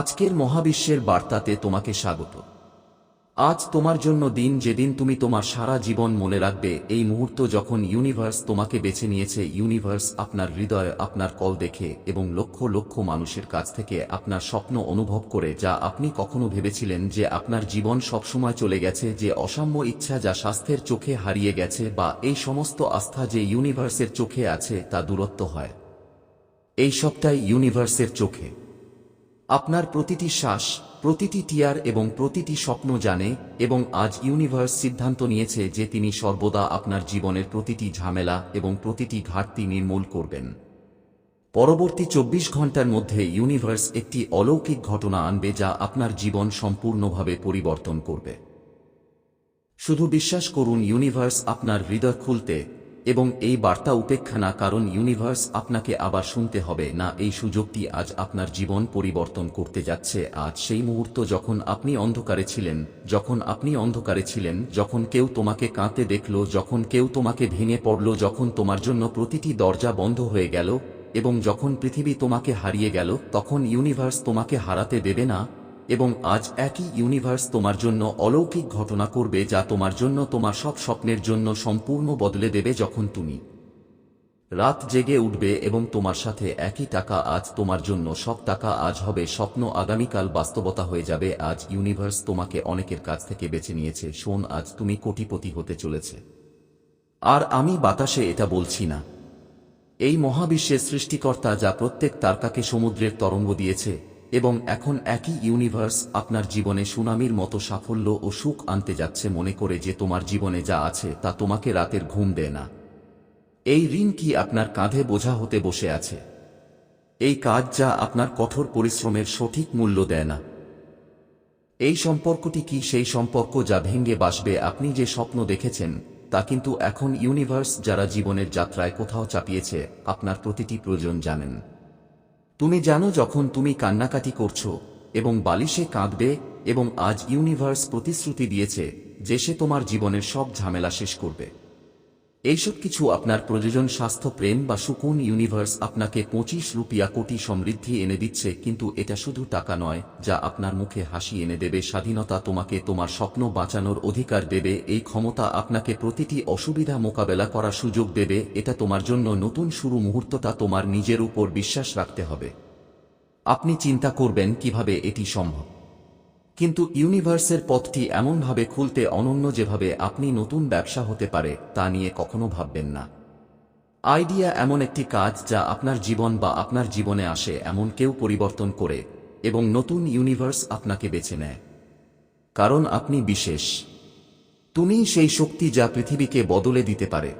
আজকের মহাবিশ্বের বার্তাতে তোমাকে স্বাগত। আজ তোমার জন্য দিন যেদিন তুমি তোমার সারা জীবন মনে রাখবে, এই মুহূর্ত যখন ইউনিভার্স তোমাকে বেছে নিয়েছে ইউনিভার্স আপনার হৃদয় আপনার কল দেখে এবং লক্ষ লক্ষ মানুষের কাছ থেকে আপনার স্বপ্ন অনুভব করে যা আপনি কখনো ভেবেছিলেন যে আপনার জীবন সবসময় চলে গেছে, যে অসাম্য ইচ্ছা যা স্বাস্থ্যের চোখে হারিয়ে গেছে বা এই সমস্ত আস্থা যে ইউনিভার্সের চোখে আছে তা দূরত্ব হয়। এই সবটাই ইউনিভার্সের চোখে। আপনার প্রতিটি শ্বাস, প্রতিটি টিয়ার এবং প্রতিটি স্বপ্ন জানে এবং আজ ইউনিভার্স সিদ্ধান্ত নিয়েছে যে তিনি সর্বদা আপনার জীবনের প্রতিটি ঝামেলা এবং প্রতিটি ঘাটতি নির্মূল করবেন। পরবর্তী চব্বিশ ঘণ্টার মধ্যে ইউনিভার্স একটি অলৌকিক ঘটনা আনবে যা আপনার জীবন সম্পূর্ণভাবে পরিবর্তন করবে। শুধু বিশ্বাস করুন, ইউনিভার্স আপনার হৃদয় খুলতে এবং এই বার্তা উপেক্ষা না কারণ ইউনিভার্স আপনাকে আবার শুনতে হবে, না এই সুযোগটি আজ আপনার জীবন পরিবর্তন করতে যাচ্ছে। আজ সেই মুহূর্ত যখন আপনি অন্ধকারে ছিলেন, যখন আপনি অন্ধকারে ছিলেন, যখন কেউ তোমাকে কাঁদতে দেখল, যখন কেউ তোমাকে ভেঙে পড়ল, যখন তোমার জন্য প্রতিটি দরজা বন্ধ হয়ে গেল এবং যখন পৃথিবী তোমাকে হারিয়ে গেল, তখন ইউনিভার্স তোমাকে হারাতে দেবে না? এবং আজ একই ইউনিভার্স তোমার জন্য অলৌকিক ঘটনা করবে যা তোমার জন্য তোমার সব স্বপ্নের জন্য সম্পূর্ণ বদলে দেবে যখন তুমি। রাত জেগে উঠবে এবং তোমার সাথে একই টাকা আজ তোমার জন্য সব টাকা আজ হবে স্বপ্ন আগামীকাল বাস্তবতা হয়ে যাবে, আজ ইউনিভার্স তোমাকে অনেকের কাছ থেকে বেছে নিয়েছে, শোন আজ তুমি কোটিপতি হতে চলেছে। আর আমি বাতাসে এটা বলছি না। এই মহাবিশ্বের সৃষ্টিকর্তা যা প্রত্যেক তারকাকে সমুদ্রের তরঙ্গ দিয়েছে এবং এখন একই ইউনিভার্স আপনার জীবনে সুনামির মতো সাফল্য ও সুখ আনতে যাচ্ছে মনে করে যে তোমার জীবনে যা আছে তা তোমাকে রাতের ঘুম দেয় না। এই ঋণ কি আপনার কাঁধে বোঝা হতে বসে আছে? এই কাজ যা আপনার কঠোর পরিশ্রমের সঠিক মূল্য দেয় না। এই সম্পর্কটি কি সেই সম্পর্ক যা ভেঙ্গে বাসবে? আপনি যে স্বপ্ন দেখেছেন, তা কিন্তু এখন ইউনিভার্স যারা জীবনের যাত্রায় কোথাও চাপিয়েছে, আপনার প্রতিটি প্রয়োজন জানেন। তুমি জানো যখন তুমি কান্নাকাটি করছ, এবং বালিশে কাঁদবে, এবং আজ ইউনিভার্স প্রতিশ্রুতি দিয়েছে যে সে তোমার জীবনের সব ঝামেলা শেষ করবে। এইসব কিছু আপনার প্রয়োজন স্বাস্থ্য প্রেম বা সুকুন ইউনিভার্স আপনাকে পঁচিশ রুপিয়া কোটি সমৃদ্ধি এনে দিচ্ছে, কিন্তু এটা শুধু টাকা নয়, যা আপনার মুখে হাসি এনে দেবে, স্বাধীনতা তোমাকে তোমার স্বপ্ন বাঁচানোর অধিকার দেবে, এই ক্ষমতা আপনাকে প্রতিটি অসুবিধা মোকাবেলা করার সুযোগ দেবে, এটা তোমার জন্য নতুন শুরু মুহূর্তটা তোমার নিজের উপর বিশ্বাস রাখতে হবে। আপনি চিন্তা করবেন কীভাবে এটি সম্ভব। কিন্তু ইউনিভার্সের পথটি এমনভাবে খুলতে অনন্য যেভাবে আপনি নতুন ব্যবসা হতে পারে, তা নিয়ে কখনো ভাববেন না। আইডিয়া এমন একটি কাজ যা আপনার জীবন বা আপনার জীবনে আসে এমন কেউ পরিবর্তন করে এবং নতুন ইউনিভার্স আপনাকে বেছে নেয়। কারণ আপনি বিশেষ। তুমি সেই শক্তি যা পৃথিবীকে বদলে দিতে পারে।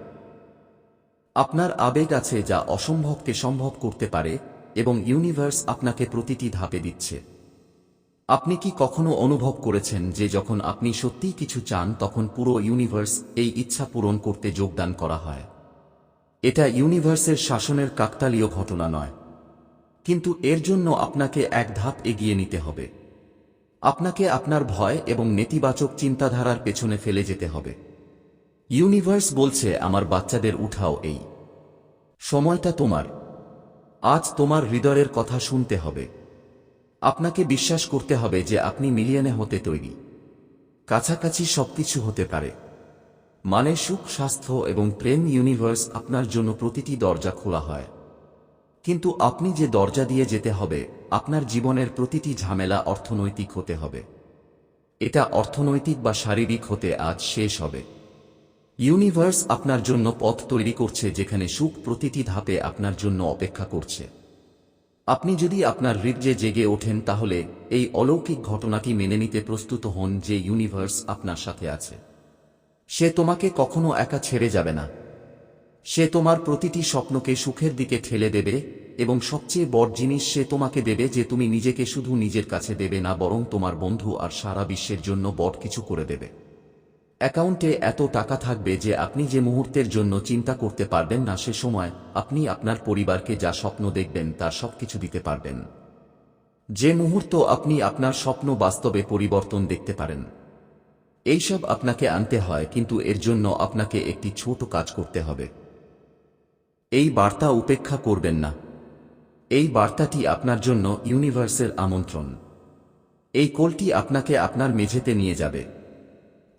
আপনার আবেগ আছে যা অসম্ভবকে সম্ভব করতে পারে এবং ইউনিভার্স আপনাকে প্রতিটি ধাপে দিচ্ছে। আপনি কি কখনো অনুভব করেছেন যে যখন আপনি সত্যিই কিছু চান, তখন পুরো ইউনিভার্স এই ইচ্ছা পূরণ করতে যোগদান করা হয়? এটা ইউনিভার্সের শাসনের কাকতালীয় ঘটনা নয়। কিন্তু এর জন্য আপনাকে এক ধাপ এগিয়ে নিতে হবে। আপনাকে আপনার ভয় এবং নেতিবাচক চিন্তাধারার পেছনে ফেলে যেতে হবে। ইউনিভার্স বলছে, আমার বাচ্চাদের উঠাও এই। সময়টা তোমার। আজ তোমার হৃদয়ের কথা শুনতে হবে। আপনাকে বিশ্বাস করতে হবে যে আপনি মিলিয়নে হতে তৈরি। কাছাকাছি সবকিছু হতে পারে। মানে সুখ, স্বাস্থ্য এবং প্রেম ইউনিভার্স আপনার জন্য প্রতিটি দরজা খোলা হয়। কিন্তু আপনি যে দরজা দিয়ে যেতে হবে, আপনার জীবনের প্রতিটি ঝামেলা অর্থনৈতিক হতে হবে। এটা অর্থনৈতিক বা শারীরিক হতে আজ শেষ হবে। ইউনিভার্স আপনার জন্য পথ তৈরি করছে যেখানে সুখ প্রতিটি ধাপে আপনার জন্য অপেক্ষা করছে। আপনি যদি আপনার হৃদয়ে জেগে ওঠেন, তাহলে এই অলৌকিক ঘটনাটি মেনে নিতে প্রস্তুত হন যে ইউনিভার্স আপনার সাথে আছে। সে তোমাকে কখনো একা ছেড়ে যাবে না। সে তোমার প্রতিটি স্বপ্নকে সুখের দিকে ঠেলে দেবে এবং সবচেয়ে বড় জিনিস সে তোমাকে দেবে যে তুমি নিজেকে শুধু নিজের কাছে দেবে না, বরং তোমার বন্ধু আর সারা বিশ্বের জন্য বড় কিছু করে দেবে। অ্যাকাউন্টে এত টাকা থাকবে যে আপনি যে মুহূর্তের জন্য চিন্তা করতে পারবেন না, সে সময় আপনি আপনার পরিবারকে যা স্বপ্ন দেখবেন তার সবকিছু দিতে পারবেন। যে মুহূর্ত আপনি আপনার স্বপ্ন বাস্তবে পরিবর্তন দেখতে পারেন। এইসব আপনাকে আনতে হয়, কিন্তু এর জন্য আপনাকে একটি ছোট কাজ করতে হবে। এই বার্তা উপেক্ষা করবেন না। এই বার্তাটি আপনার জন্য ইউনিভার্সের আমন্ত্রণ। এই কোলটি আপনাকে আপনার মেঝেতে নিয়ে যাবে।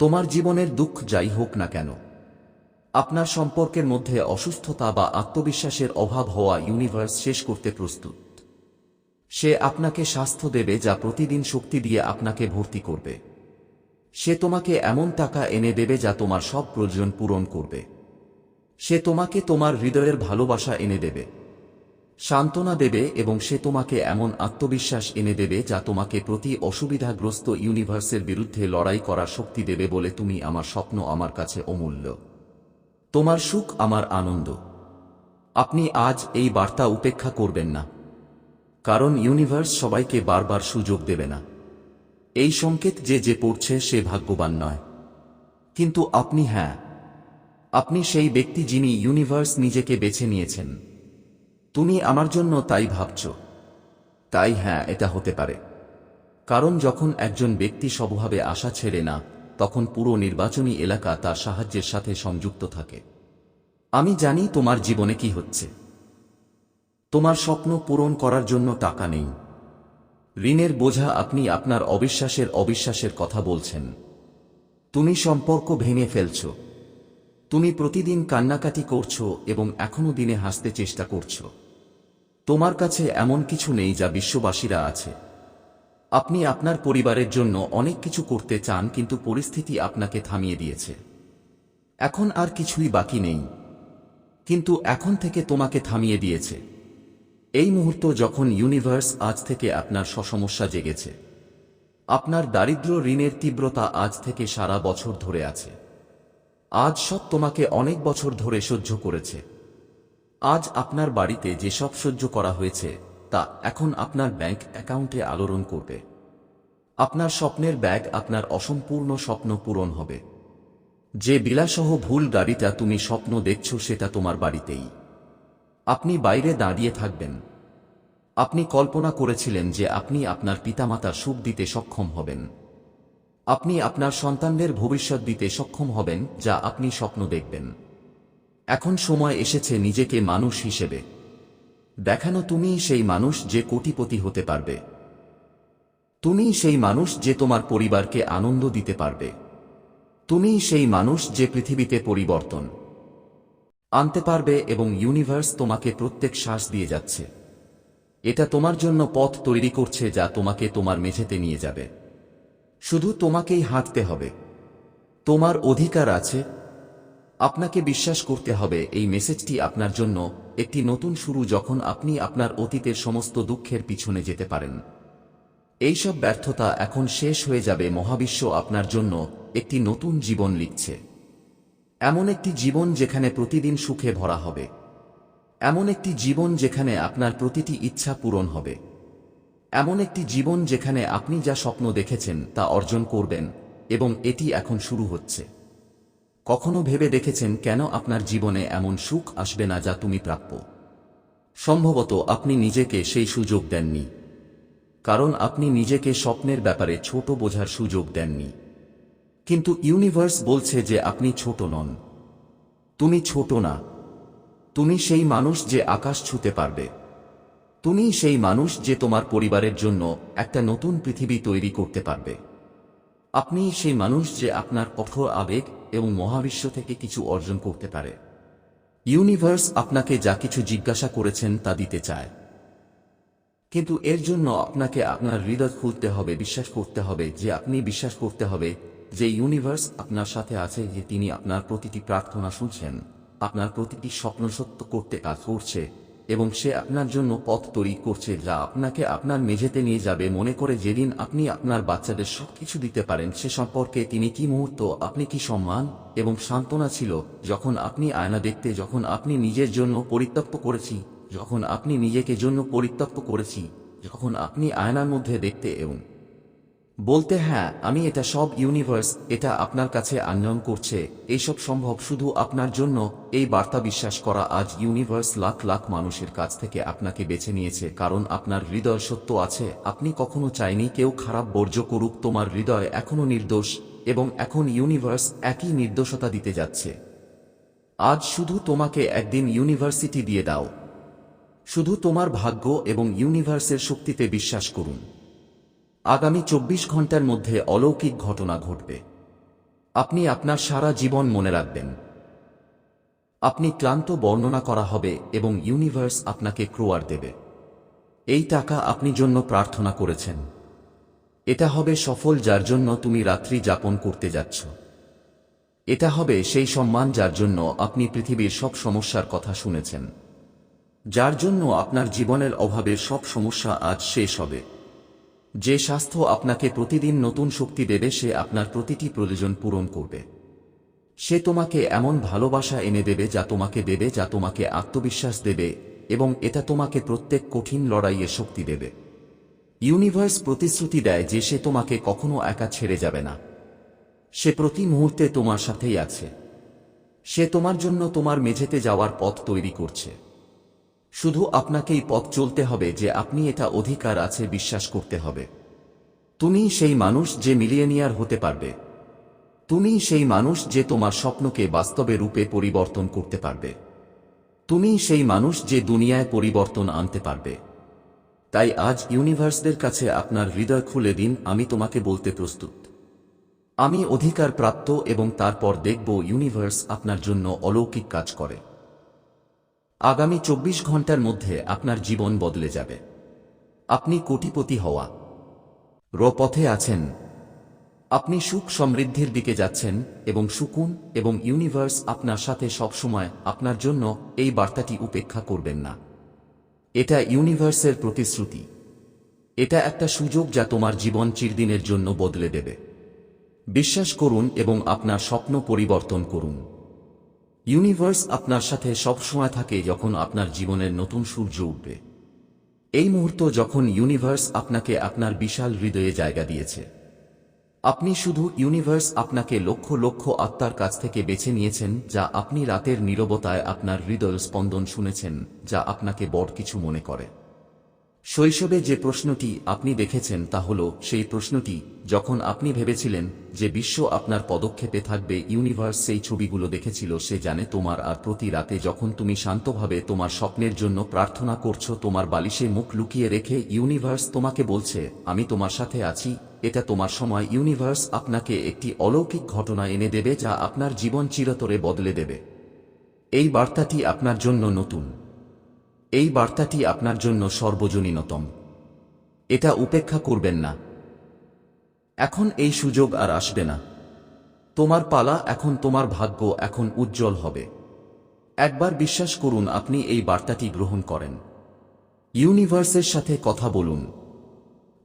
তোমার জীবনের দুঃখ যাই হোক না কেন, আপনার সম্পর্কের মধ্যে অসুস্থতা বা আত্মবিশ্বাসের অভাব হওয়া ইউনিভার্স শেষ করতে প্রস্তুত। সে আপনাকে স্বাস্থ্য দেবে যা প্রতিদিন শক্তি দিয়ে আপনাকে ভর্তি করবে। সে তোমাকে এমন টাকা এনে দেবে যা তোমার সব প্রয়োজন পূরণ করবে। সে তোমাকে তোমার হৃদয়ের ভালোবাসা এনে দেবে। সান্ত্বনা দেবে এবং সে তোমাকে এমন আত্মবিশ্বাস এনে দেবে যা তোমাকে প্রতি অসুবিধাগ্রস্ত ইউনিভার্সের বিরুদ্ধে লড়াই করার শক্তি দেবে বলে তুমি আমার স্বপ্ন আমার কাছে অমূল্য। তোমার সুখ আমার আনন্দ। আপনি আজ এই বার্তা উপেক্ষা করবেন না। কারণ ইউনিভার্স সবাইকে বারবার সুযোগ দেবে না। এই সংকেত যে যে পড়ছে সে ভাগ্যবান নয়। কিন্তু আপনি হ্যাঁ। আপনি সেই ব্যক্তি যিনি ইউনিভার্স নিজেকে বেছে নিয়েছেন। তুমি আমার জন্য তাই ভাবছ। তাই হ্যাঁ এটা হতে পারে। কারণ যখন একজন ব্যক্তি স্বভাবে আশা ছেড়ে না, তখন পুরো নির্বাচনী এলাকা তার সাহায্যের সাথে সংযুক্ত থাকে। আমি জানি তোমার জীবনে কি হচ্ছে। তোমার স্বপ্ন পূরণ করার জন্য টাকা নেই। ঋণের বোঝা আপনি আপনার অবিশ্বাসের অবিশ্বাসের কথা বলছেন। তুমি সম্পর্ক ভেঙে ফেলছ। তুমি প্রতিদিন কান্নাকাটি করছ এবং এখনও দিনে হাসতে চেষ্টা করছ। তোমার কাছে এমন কিছু নেই যা বিশ্ববাসীরা আছে। আপনি আপনার পরিবারের জন্য অনেক কিছু করতে চান কিন্তু পরিস্থিতি আপনাকে থামিয়ে দিয়েছে। এখন আর কিছুই বাকি নেই। কিন্তু এখন থেকে তোমাকে থামিয়ে দিয়েছে। এই মুহূর্ত যখন ইউনিভার্স আজ থেকে আপনার সসমস্যা জেগেছে। আপনার দারিদ্র ঋণের তীব্রতা আজ থেকে সারা বছর ধরে আছে। আজ সব তোমাকে অনেক বছর ধরে সহ্য করেছে। আজ আপনার বাড়িতে যেসব সহ্য করা হয়েছে, তা এখন আপনার ব্যাংক অ্যাকাউন্টে আলোড়ন করবে। আপনার স্বপ্নের ব্যাগ আপনার অসম্পূর্ণ স্বপ্ন পূরণ হবে। যে বিলাসহ ভুল গাড়িটা তুমি স্বপ্ন দেখছ, সেটা তোমার বাড়িতেই। আপনি বাইরে দাঁড়িয়ে থাকবেন। আপনি কল্পনা করেছিলেন যে আপনি আপনার পিতামাতার সুখ দিতে সক্ষম হবেন। আপনি আপনার সন্তানদের ভবিষ্যৎ দিতে সক্ষম হবেন, যা আপনি স্বপ্ন দেখবেন। এখন সময় এসেছে নিজেকে মানুষ হিসেবে। দেখানো তুমি সেই মানুষ যে কোটিপতি হতে পারবে। তুমি সেই মানুষ যে তোমার পরিবারকে আনন্দ দিতে পারবে। তুমি সেই মানুষ যে পৃথিবীতে পরিবর্তন আনতে পারবে এবং ইউনিভার্স তোমাকে প্রত্যেক শ্বাস দিয়ে যাচ্ছে। এটা তোমার জন্য পথ তৈরি করছে যা তোমাকে তোমার মেঝেতে নিয়ে যাবে। শুধু তোমাকেই হাঁটতে হবে। তোমার অধিকার আছে। আপনাকে বিশ্বাস করতে হবে এই মেসেজটি আপনার জন্য একটি নতুন শুরু যখন আপনি আপনার অতীতের সমস্ত দুঃখের পিছনে যেতে পারেন। এইসব ব্যর্থতা এখন শেষ হয়ে যাবে মহাবিশ্ব আপনার জন্য একটি নতুন জীবন লিখছে। এমন একটি জীবন যেখানে প্রতিদিন সুখে ভরা হবে। এমন একটি জীবন যেখানে আপনার প্রতিটি ইচ্ছা পূরণ হবে। এমন একটি জীবন যেখানে আপনি যা স্বপ্ন দেখেছেন তা অর্জন করবেন, এবং এটি এখন শুরু হচ্ছে। কখনো ভেবে দেখেছেন কেন আপনার জীবনে এমন সুখ আসবে না যা তুমি প্রাপ্য? সম্ভবত আপনি নিজেকে সেই সুযোগ দেননি। কারণ আপনি নিজেকে স্বপ্নের ব্যাপারে ছোট বোঝার সুযোগ দেননি। কিন্তু ইউনিভার্স বলছে যে আপনি ছোট নন। তুমি ছোট না। তুমি সেই মানুষ যে আকাশ ছুতে পারবে। তুমি সেই মানুষ যে তোমার পরিবারের জন্য একটা নতুন পৃথিবী তৈরি করতে পারবে। আপনি সেই মানুষ যে আপনার কঠোর আবেগ এবং মহাবিশ্ব থেকে কিছু অর্জন করতে পারে। ইউনিভার্স আপনাকে যা কিছু জিজ্ঞাসা করেছেন তা দিতে চায়। কিন্তু এর জন্য আপনাকে আপনার হৃদয় খুলতে হবে, বিশ্বাস করতে হবে যে আপনি বিশ্বাস করতে হবে যে ইউনিভার্স আপনার সাথে আছে, যে তিনি আপনার প্রতিটি প্রার্থনা শুনছেন, আপনার প্রতিটি স্বপ্ন সত্য করতে কাজ করছে এবং সে আপনার জন্য পথ তৈরি করছে যা আপনাকে আপনার মেঝেতে নিয়ে যাবে। মনে করে যেদিন আপনি আপনার বাচ্চাদের সব কিছু দিতে পারেন, সে সম্পর্কে তিনি কি মুহূর্ত, আপনি কি সম্মান এবং সান্ত্বনা ছিল? যখন আপনি আয়না দেখতে, যখন আপনি নিজের জন্য পরিত্যক্ত করেছি, যখন আপনি নিজেকে জন্য পরিত্যক্ত করেছি, যখন আপনি আয়নার মধ্যে দেখতে এবং বলতে হ্যাঁ আমি এটা সব ইউনিভার্স এটা আপনার কাছে আন্বয়ন করছে এইসব সম্ভব শুধু আপনার জন্য, এই বার্তা বিশ্বাস করা আজ ইউনিভার্স লাখ লাখ মানুষের কাছ থেকে আপনাকে বেছে নিয়েছে, কারণ আপনার হৃদয় সত্য আছে, আপনি কখনো চাইনি কেউ খারাপ বর্জ্য করুক, তোমার হৃদয় এখনও নির্দোষ, এবং এখন ইউনিভার্স একই নির্দোষতা দিতে যাচ্ছে। আজ শুধু তোমাকে একদিন ইউনিভার্সিটি দিয়ে দাও। শুধু তোমার ভাগ্য এবং ইউনিভার্সের শক্তিতে বিশ্বাস করুন। আগামী চব্বিশ ঘণ্টার মধ্যে অলৌকিক ঘটনা ঘটবে। আপনি আপনার সারা জীবন মনে রাখবেন। আপনি ক্লান্ত বর্ণনা করা হবে এবং ইউনিভার্স আপনাকে ক্রোয়ার দেবে। এই টাকা আপনি জন্য প্রার্থনা করেছেন। এটা হবে সফল যার জন্য তুমি রাত্রি যাপন করতে যাচ্ছ। এটা হবে সেই সম্মান যার জন্য আপনি পৃথিবীর সব সমস্যার কথা শুনেছেন। যার জন্য আপনার জীবনের অভাবের সব সমস্যা আজ শেষ হবে। যে স্বাস্থ্য আপনাকে প্রতিদিন নতুন শক্তি দেবে, সে আপনার প্রতিটি প্রয়োজন পূরণ করবে। সে তোমাকে এমন ভালোবাসা এনে দেবে, যা তোমাকে দেবে, যা তোমাকে আত্মবিশ্বাস দেবে, এবং এটা তোমাকে প্রত্যেক কঠিন লড়াইয়ে শক্তি দেবে। ইউনিভার্স প্রতিশ্রুতি দেয় যে সে তোমাকে কখনো একা ছেড়ে যাবে না। সে প্রতি মুহূর্তে তোমার সাথেই আছে। সে তোমার জন্য তোমার মেঝেতে যাওয়ার পথ তৈরি করছে। শুধু আপনাকেই পথ চলতে হবে যে আপনি এটা অধিকার আছে বিশ্বাস করতে হবে। তুমি সেই মানুষ যে মিলিয়নিয়ার হতে পারবে। তুমি সেই মানুষ যে তোমার স্বপ্নকে বাস্তবে রূপে পরিবর্তন করতে পারবে। তুমি সেই মানুষ যে দুনিয়ায় পরিবর্তন আনতে পারবে। তাই আজ ইউনিভার্সদের কাছে আপনার হৃদয় খুলে দিন, আমি তোমাকে বলতে প্রস্তুত। আমি অধিকার প্রাপ্ত এবং তারপর দেখব ইউনিভার্স আপনার জন্য অলৌকিক কাজ করে। আগামী চব্বিশ ঘণ্টার মধ্যে আপনার জীবন বদলে যাবে। আপনি কোটিপতি হওয়া। র পথে আছেন। আপনি সুখ সমৃদ্ধির দিকে যাচ্ছেন এবং সুকুন এবং ইউনিভার্স আপনার সাথে সবসময় আপনার জন্য এই বার্তাটি উপেক্ষা করবেন না। এটা ইউনিভার্সের প্রতিশ্রুতি। এটা একটা সুযোগ যা তোমার জীবন চিরদিনের জন্য বদলে দেবে। বিশ্বাস করুন এবং আপনার স্বপ্ন পরিবর্তন করুন। ইউনিভার্স আপনার সাথে সবসময় থাকে যখন আপনার জীবনের নতুন সূর্য উঠবে। এই মুহূর্ত যখন ইউনিভার্স আপনাকে আপনার বিশাল হৃদয়ে জায়গা দিয়েছে। আপনি শুধু ইউনিভার্স আপনাকে লক্ষ লক্ষ আত্মার কাছ থেকে বেছে নিয়েছেন, যা আপনি রাতের নিরবতায় আপনার হৃদয় স্পন্দন শুনেছেন, যা আপনাকে বড় কিছু মনে করে। শৈশবে যে প্রশ্নটি আপনি দেখেছেন তা হল সেই প্রশ্নটি যখন আপনি ভেবেছিলেন যে বিশ্ব আপনার পদক্ষেপে থাকবে, ইউনিভার্স সেই ছবিগুলো দেখেছিল, সে জানে তোমার আর প্রতি রাতে যখন তুমি শান্তভাবে তোমার স্বপ্নের জন্য প্রার্থনা করছ, তোমার বালিশে মুখ লুকিয়ে রেখে ইউনিভার্স তোমাকে বলছে, আমি তোমার সাথে আছি, এটা তোমার সময়, ইউনিভার্স আপনাকে একটি অলৌকিক ঘটনা এনে দেবে যা আপনার জীবন চিরতরে বদলে দেবে। এই বার্তাটি আপনার জন্য নতুন। এই বার্তাটি আপনার জন্য সর্বজনীনতম। এটা উপেক্ষা করবেন না। এখন এই সুযোগ আর আসবে না। তোমার পালা এখন তোমার ভাগ্য এখন উজ্জ্বল হবে। একবার বিশ্বাস করুন, আপনি এই বার্তাটি গ্রহণ করেন। ইউনিভার্সের সাথে কথা বলুন।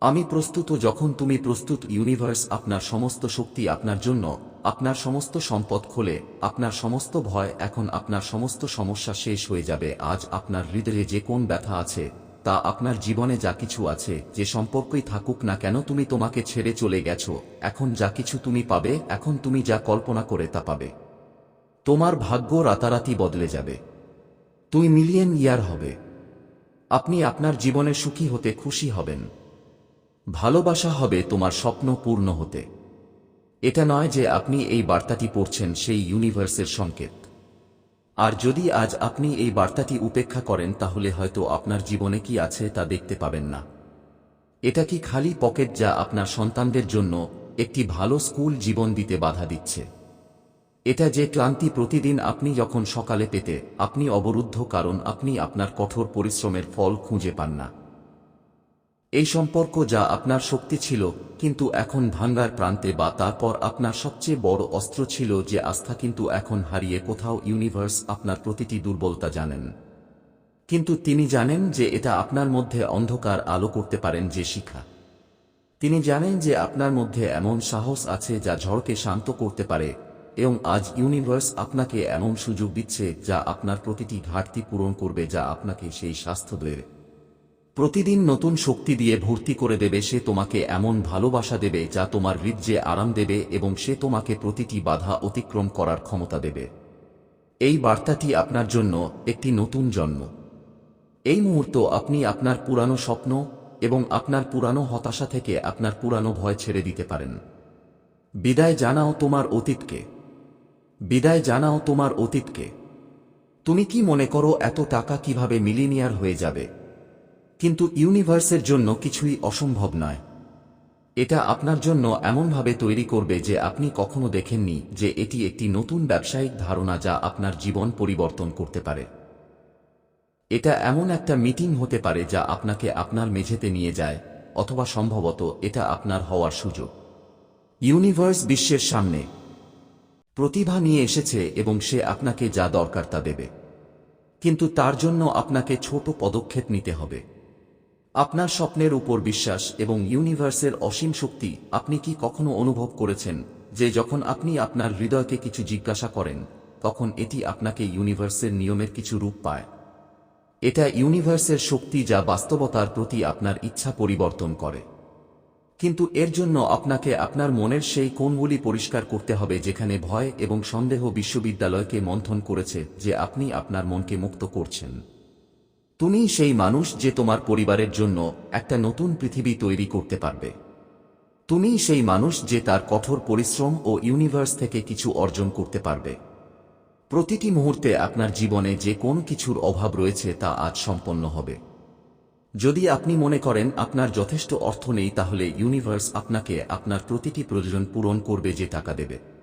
আমি প্রস্তুত যখন তুমি প্রস্তুত ইউনিভার্স, আপনার সমস্ত শক্তি আপনার জন্য, আপনার সমস্ত সম্পদ খোলে, আপনার সমস্ত ভয় এখন আপনার সমস্ত সমস্যা শেষ হয়ে যাবে, আজ আপনার হৃদয়ে যে কোন ব্যথা আছে, তা আপনার জীবনে যা কিছু আছে, যে সম্পর্কই থাকুক না কেন তুমি তোমাকে ছেড়ে চলে গেছো, এখন যা কিছু তুমি পাবে, এখন তুমি যা কল্পনা করে তা পাবে। তোমার ভাগ্য রাতারাতি বদলে যাবে। তুই মিলিয়ন ইয়ার হবে। আপনি আপনার জীবনে সুখী হতে খুশি হবেন। ভালোবাসা হবে তোমার স্বপ্ন পূর্ণ হতে। এটা নয় যে আপনি এই বার্তাটি পড়ছেন সেই ইউনিভার্সের সংকেত। আর যদি আজ আপনি এই বার্তাটি উপেক্ষা করেন, তাহলে হয়তো আপনার জীবনে কি আছে তা দেখতে পাবেন না। এটা কি খালি পকেট যা আপনার সন্তানদের জন্য একটি ভালো স্কুল জীবন দিতে বাধা দিচ্ছে? এটা যে ক্লান্তি প্রতিদিন আপনি যখন সকালে পেতে, আপনি অবরুদ্ধ কারণ আপনি আপনার কঠোর পরিশ্রমের ফল খুঁজে পান না। এই সম্পর্ক যা আপনার শক্তি ছিল, কিন্তু এখন ভাঙ্গার প্রান্তে বা তারপর আপনার সবচেয়ে বড় অস্ত্র ছিল যে আস্থা কিন্তু এখন হারিয়ে কোথাও ইউনিভার্স আপনার প্রতিটি দুর্বলতা জানেন। কিন্তু তিনি জানেন যে এটা আপনার মধ্যে অন্ধকার আলো করতে পারেন যে শিখা। তিনি জানেন যে আপনার মধ্যে এমন সাহস আছে যা ঝড়কে শান্ত করতে পারে, এবং আজ ইউনিভার্স আপনাকে এমন সুযোগ দিচ্ছে যা আপনার প্রতিটি ঘাটতি পূরণ করবে যা আপনাকে সেই স্বাস্থ্য দেবে প্রতিদিন নতুন শক্তি দিয়ে ভর্তি করে দেবে সে তোমাকে এমন ভালোবাসা দেবে যা তোমার হৃদয়ে আরাম দেবে এবং সে তোমাকে প্রতিটি বাধা অতিক্রম করার ক্ষমতা দেবে। এই বার্তাটি আপনার জন্য একটি নতুন জন্ম। এই মুহূর্ত আপনি আপনার পুরানো স্বপ্ন এবং আপনার পুরানো হতাশা থেকে আপনার পুরানো ভয় ছেড়ে দিতে পারেন। বিদায় জানাও তোমার অতীতকে। বিদায় জানাও তোমার অতীতকে। তুমি কি মনে করো এত টাকা কীভাবে মিলিনিয়ার হয়ে যাবে? কিন্তু ইউনিভার্সের জন্য কিছুই অসম্ভব নয়। এটা আপনার জন্য এমনভাবে তৈরি করবে যে আপনি কখনো দেখেননি যে এটি একটি নতুন ব্যবসায়িক ধারণা যা আপনার জীবন পরিবর্তন করতে পারে। এটা এমন একটা মিটিং হতে পারে যা আপনাকে আপনার মেঝেতে নিয়ে যায়, অথবা সম্ভবত এটা আপনার হওয়ার সুযোগ। ইউনিভার্স বিশ্বের সামনে। প্রতিভা নিয়ে এসেছে এবং সে আপনাকে যা দরকার তা দেবে। কিন্তু তার জন্য আপনাকে ছোট পদক্ষেপ নিতে হবে। আপনার স্বপ্নের উপর বিশ্বাস এবং ইউনিভার্সের অসীম শক্তি আপনি কি কখনো অনুভব করেছেন যে যখন আপনি আপনার হৃদয়কে কিছু জিজ্ঞাসা করেন, তখন এটি আপনাকে ইউনিভার্সের নিয়মের কিছু রূপ পায়? এটা ইউনিভার্সের শক্তি যা বাস্তবতার প্রতি আপনার ইচ্ছা পরিবর্তন করে। কিন্তু এর জন্য আপনাকে আপনার মনের সেই কোণগুলি পরিষ্কার করতে হবে যেখানে ভয় এবং সন্দেহ বিশ্ববিদ্যালয়কে মন্থন করেছে যে আপনি আপনার মনকে মুক্ত করছেন। তুমি সেই মানুষ যে তোমার পরিবারের জন্য একটা নতুন পৃথিবী তৈরি করতে পারবে। তুমি সেই মানুষ যে তার কঠোর পরিশ্রম ও ইউনিভার্স থেকে কিছু অর্জন করতে পারবে। প্রতিটি মুহূর্তে আপনার জীবনে যে কোন কিছুর অভাব রয়েছে তা আজ সম্পন্ন হবে। যদি আপনি মনে করেন আপনার যথেষ্ট অর্থ নেই, তাহলে ইউনিভার্স আপনাকে আপনার প্রতিটি প্রয়োজন পূরণ করবে যে টাকা দেবে।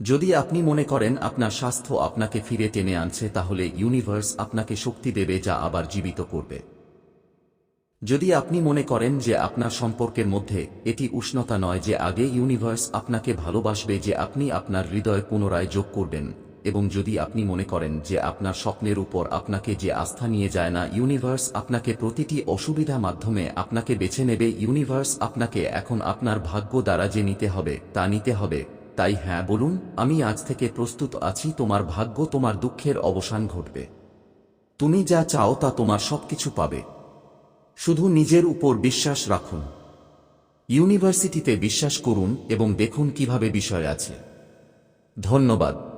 যদি আপনি মনে করেন আপনার স্বাস্থ্য আপনাকে ফিরে টেনে আনছে, তাহলে ইউনিভার্স আপনাকে শক্তি দেবে যা আবার জীবিত করবে। যদি আপনি মনে করেন যে আপনার সম্পর্কের মধ্যে এটি উষ্ণতা নয়, যে আগে ইউনিভার্স আপনাকে ভালোবাসবে, যে আপনি আপনার হৃদয় পুনরায় যোগ করবেন, এবং যদি আপনি মনে করেন যে আপনার স্বপ্নের উপর আপনাকে যে আস্থা নিয়ে যায় না, ইউনিভার্স আপনাকে প্রতিটি অসুবিধা মাধ্যমে আপনাকে বেছে নেবে। ইউনিভার্স আপনাকে এখন আপনার ভাগ্য দ্বারা যে নিতে হবে, তা নিতে হবে। তাই হ্যাঁ বলুন, আমি আজ থেকে প্রস্তুত আছি, তোমার ভাগ্য তোমার দুঃখের অবসান ঘটবে। তুমি যা চাও তা তোমার সবকিছু পাবে। শুধু নিজের উপর বিশ্বাস রাখুন। ইউনিভার্সিটিতে বিশ্বাস করুন এবং দেখুন কীভাবে বিষয় আছে। ধন্যবাদ।